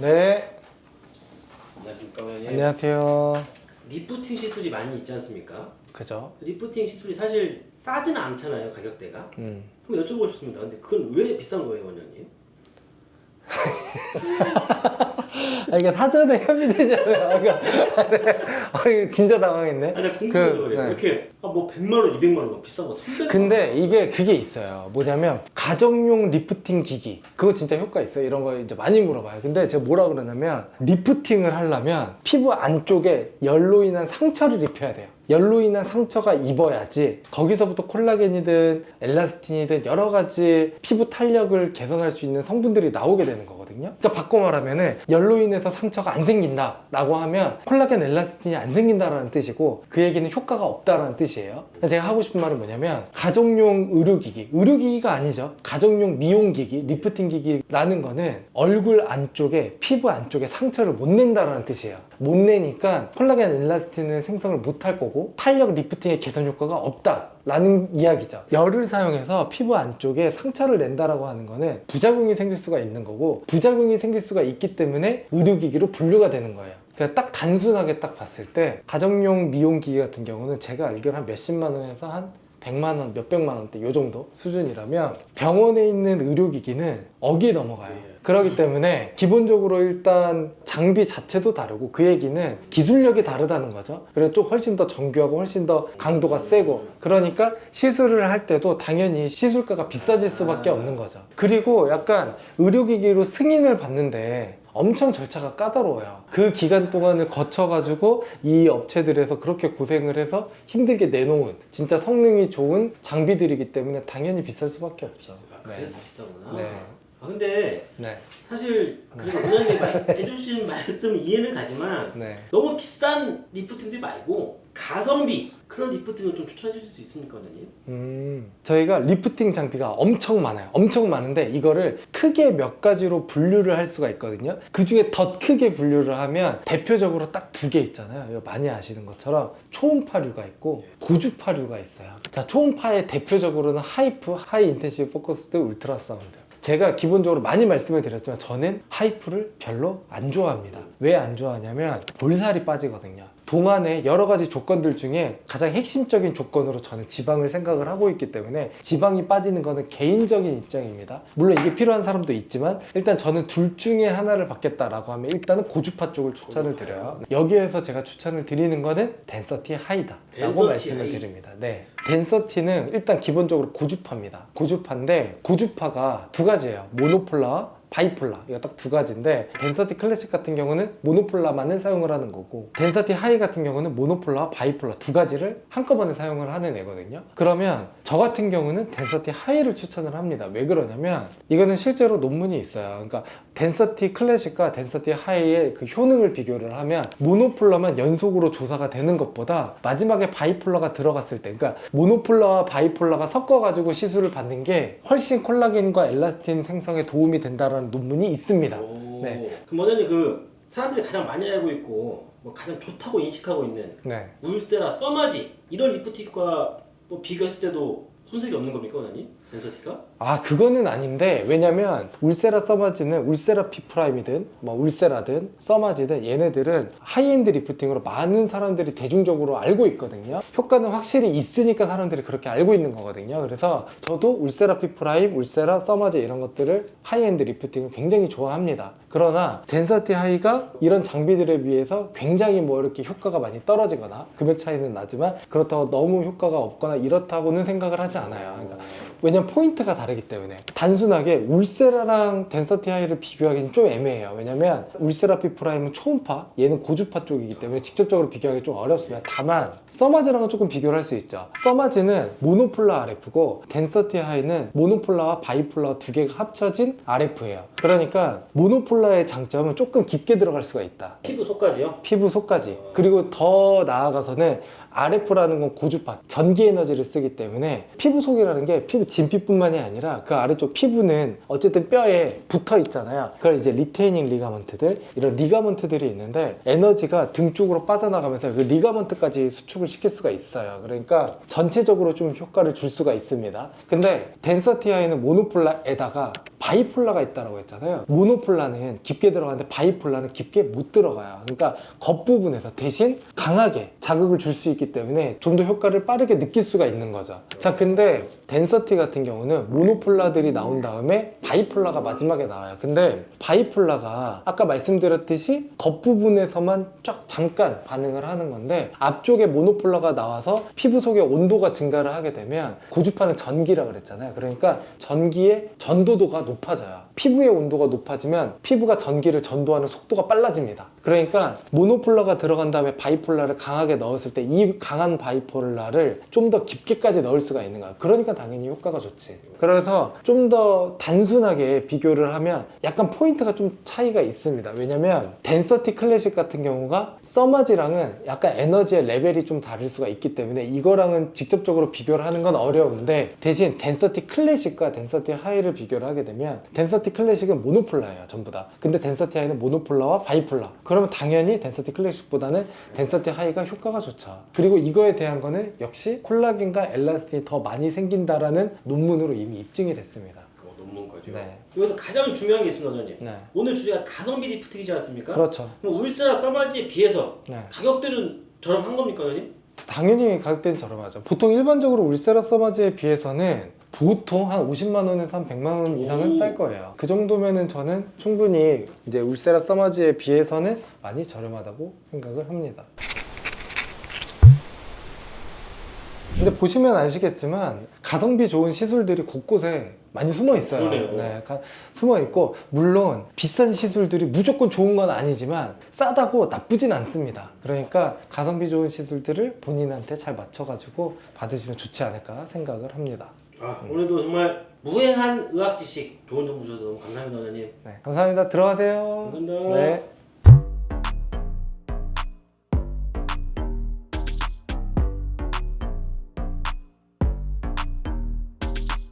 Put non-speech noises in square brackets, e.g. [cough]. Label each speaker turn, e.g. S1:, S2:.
S1: 네,
S2: 안녕하십니까 원장님.
S1: 안녕하세요.
S2: 리프팅 시술이 많이 있지 않습니까?
S1: 그죠?
S2: 리프팅 시술이 사실 싸지는 않잖아요 가격대가.
S1: 음.
S2: 한번 여쭤보고 싶습니다. 근데 그건 왜 비싼 거예요 원장님?
S1: 아, 이게 사전에 협의되잖아요. [laughs] 그러니까, 아, 이거 진짜 당황했네.
S2: 아니 궁금해서
S1: 그. 네.
S2: 이렇게 아, 뭐 100만 원, 200만 원, 막 비싼 거 300만 원.
S1: 근데 이게 그게 있어요. 뭐냐면 가정용 리프팅 기기. 그거 진짜 효과 있어요. 이런 거 이제 많이 물어봐요. 근데 제가 뭐라 그러냐면 리프팅을 하려면 피부 안쪽에 열로 인한 상처를 입혀야 돼요. 열로 인한 상처가 입어야지 거기서부터 콜라겐이든 엘라스틴이든 여러 가지 피부 탄력을 개선할 수 있는 성분들이 나오게 되는 거거든요. 그러니까 바꿔 말하면은 열로 인해서 상처가 안 생긴다 라고 하면 콜라겐 엘라스틴이 안 생긴다라는 뜻이고 그 얘기는 효과가 없다라는 뜻이에요. 제가 하고 싶은 말은 뭐냐면 가정용 의료기기, 의료기기가 아니죠. 가정용 미용기기, 리프팅 기기라는 거는 얼굴 안쪽에 피부 안쪽에 상처를 못 낸다라는 뜻이에요. 못 내니까 콜라겐 엘라스틴은 생성을 못 할 거고 탄력 리프팅의 개선 효과가 없다 라는 이야기죠. 열을 사용해서 피부 안쪽에 상처를 낸다라고 하는 거는 부작용이 생길 수가 있는 거고 부작용이 생길 수가 있기 때문에 의료기기로 분류가 되는 거예요. 그냥 딱 단순하게 딱 봤을 때 가정용 미용기기 같은 경우는 제가 알기로 한 몇십만 원에서 한 100만 원, 몇백만 원대 요 정도 수준이라면 병원에 있는 의료기기는 억이 넘어가요.
S2: 예.
S1: 그렇기 때문에 기본적으로 일단 장비 자체도 다르고 그 얘기는 기술력이 다르다는 거죠. 그래서 좀 훨씬 더 정교하고 훨씬 더 강도가 세고 그러니까 시술을 할 때도 당연히 시술가가 비싸질 수밖에 없는 거죠. 그리고 약간 의료기기로 승인을 받는데 엄청 절차가 까다로워요. 그 기간 동안을 거쳐가지고 이 업체들에서 그렇게 고생을 해서 힘들게 내놓은 진짜 성능이 좋은 장비들이기 때문에 당연히 비쌀 수밖에 없죠.
S2: 아, 그래서 비싸구나.
S1: 네.
S2: 아 근데
S1: 네.
S2: 사실 그리고 원장님이 말- 해주신 말씀 이해는 가지만
S1: 네.
S2: 너무 비싼 리프팅들 말고 가성비 그런 리프팅을 좀 추천해 주실 수 있습니까 원장님?
S1: 음, 저희가 리프팅 장비가 엄청 많아요. 엄청 많은데 이거를 크게 몇 가지로 분류를 할 수가 있거든요. 그 중에 더 크게 분류를 하면 대표적으로 딱 두 개 있잖아요. 이거 많이 아시는 것처럼 초음파류가 있고 고주파류가 있어요. 자, 초음파의 대표적으로는 하이프, 하이 인텐시브 포커스드 울트라 사운드. 제가 기본적으로 많이 말씀을 드렸지만 저는 하이프를 별로 안 좋아합니다. 왜 안 좋아하냐면 볼살이 빠지거든요. 동안의 여러 가지 조건들 중에 가장 핵심적인 조건으로 저는 지방을 생각을 하고 있기 때문에 지방이 빠지는 거는 개인적인 입장입니다. 물론 이게 필요한 사람도 있지만 일단 저는 둘 중에 하나를 받겠다라고 하면 일단은 고주파 쪽을 추천을 드려요. 여기에서 제가 추천을 드리는 거는 덴서티 하이다라고
S2: 덴서티
S1: 말씀을
S2: 하이.
S1: 드립니다. 네. 덴서티는 일단 기본적으로 고주파입니다. 고주파인데 고주파가 두 가지예요. 모노폴라와 바이폴라 이거 딱 두 가지인데 덴서티 클래식 같은 경우는 모노폴라만을 사용을 하는 거고 덴서티 하이 같은 경우는 모노폴라와 바이폴라 두 가지를 한꺼번에 사용을 하는 애거든요. 그러면 저 같은 경우는 덴서티 하이를 추천을 합니다. 왜 그러냐면 이거는 실제로 논문이 있어요. 그러니까 덴서티 클래식과 덴서티 하이의 그 효능을 비교를 하면 모노폴라만 연속으로 조사가 되는 것보다 마지막에 바이폴라가 들어갔을 때 그러니까 모노폴라와 바이폴라가 섞어가지고 시술을 받는 게 훨씬 콜라겐과 엘라스틴 생성에 도움이 된다 라는 논문이 있습니다
S2: 오.
S1: 네.
S2: 그럼 원장님 그 사람들이 가장 많이 알고 있고 뭐 가장 좋다고 인식하고 있는
S1: 네.
S2: 울세라, 써마지 이런 리프팅과 뭐 비교했을 때도 손색이 없는 겁니까 원장님? 덴서티가?
S1: 아 그거는 아닌데 왜냐면 울세라 써마지는 울세라 피프라임이든 뭐 울세라든 써마지든 얘네들은 하이엔드 리프팅으로 많은 사람들이 대중적으로 알고 있거든요. 효과는 확실히 있으니까 사람들이 그렇게 알고 있는 거거든요. 그래서 저도 울세라 피프라임 울세라 써마지 이런 것들을 하이엔드 리프팅을 굉장히 좋아합니다. 그러나 덴서티 하이가 이런 장비들에 비해서 굉장히 뭐 이렇게 효과가 많이 떨어지거나 금액 차이는 나지만 그렇다고 너무 효과가 없거나 이렇다고는 생각을 하지 않아요. 그러니까 왜냐면 포인트가 다르기 때문에. 단순하게 울세라랑 덴서티 하이를 비교하기는 좀 애매해요. 왜냐면 울세라 피프라임은 초음파 얘는 고주파 쪽이기 때문에 직접적으로 비교하기 좀 어렵습니다. 다만 써마즈랑은 조금 비교를 할 수 있죠. 써마즈는 모노폴라 RF고 덴서티 하이는 모노폴라와 바이폴라 두 개가 합쳐진 RF예요. 그러니까 모노폴라의 장점은 조금 깊게 들어갈 수가 있다.
S2: 피부 속까지요?
S1: 피부 속까지. 그리고 더 나아가서는 RF라는 건 고주파 전기 에너지를 쓰기 때문에 피부 속이라는 게 피부 진피뿐만이 아니라 그 아래쪽 피부는 어쨌든 뼈에 붙어 있잖아요. 그걸 이제 리테이닝 리가먼트들 이런 리가먼트들이 있는데 에너지가 등 쪽으로 빠져나가면서 그 리가먼트까지 수축을 시킬 수가 있어요. 그러니까 전체적으로 좀 효과를 줄 수가 있습니다. 근데 덴서티아이는 모노폴라에다가 바이폴라가 있다라고 했잖아요. 모노폴라는 깊게 들어가는데 바이폴라는 깊게 못 들어가요. 그러니까 겉부분에서 대신 강하게 자극을 줄 수 있기 때문에 좀 더 효과를 빠르게 느낄 수가 있는 거죠. 자, 근데 덴서티 같은 경우는 모노폴라들이 나온 다음에 바이폴라가 마지막에 나와요. 근데 바이폴라가 아까 말씀드렸듯이 겉부분에서만 쫙 잠깐 반응을 하는 건데 앞쪽에 모노폴라가 나와서 피부 속의 온도가 증가를 하게 되면 고주파는 전기라 그랬잖아요. 그러니까 전기의 전도도가 높아져요. 피부의 온도가 높아지면 피부가 전기를 전도하는 속도가 빨라집니다. 그러니까 모노폴라가 들어간 다음에 바이폴라를 강하게 넣었을 때 이 강한 바이폴라를 좀 더 깊게까지 넣을 수가 있는 거야. 그러니까 당연히 효과가 좋지. 그래서 좀 더 단순하게 비교를 하면 약간 포인트가 좀 차이가 있습니다. 왜냐면 덴서티 클래식 같은 경우가 써마지랑은 약간 에너지의 레벨이 좀 다를 수가 있기 때문에 이거랑은 직접적으로 비교를 하는 건 어려운데 대신 덴서티 클래식과 덴서티 하이를 비교를 하게 되면 덴서티 클래식은 모노폴라예요 전부 다 근데 덴서티 하이는 모노폴라와 바이폴라 그러면 당연히 덴서티 클래식보다는 덴서티 하이가 효과가 좋죠 그리고 이거에 대한 거는 역시 콜라겐과 엘라스틴이 더 많이 생긴다라는 논문으로 이미 입증이 됐습니다
S2: 어, 논문까지요.
S1: 네.
S2: 여기서 가장 중요한 게 있습니다, 원장님.
S1: 네
S2: 오늘 주제가 가성비 리프팅이지 않습니까?
S1: 그렇죠
S2: 그럼 울세라 써마지에 비해서
S1: 네.
S2: 가격들은 저렴한 겁니까, 원장님?
S1: 당연히 가격대는 저렴하죠. 보통 일반적으로 울세라 써마지에 비해서는 보통 한 50만 원에서 한 100만 원 이상은
S2: 오.
S1: 쌀 거예요. 그 정도면은 저는 충분히 이제 울세라 써마지에 비해서는 많이 저렴하다고 생각을 합니다. 근데 보시면 아시겠지만 가성비 좋은 시술들이 곳곳에 많이 숨어 있어요.
S2: 그러네요.
S1: 네, 가- 숨어 있고 물론 비싼 시술들이 무조건 좋은 건 아니지만 싸다고 나쁘진 않습니다. 그러니까 가성비 좋은 시술들을 본인한테 잘 맞춰가지고 받으시면 좋지 않을까 생각을 합니다.
S2: 아, 오늘도 정말 무해한 의학 지식 좋은 정보 주셔서 너무 감사합니다, 원장님.
S1: 네, 감사합니다. 들어가세요.
S2: 감사합니다.
S1: 네.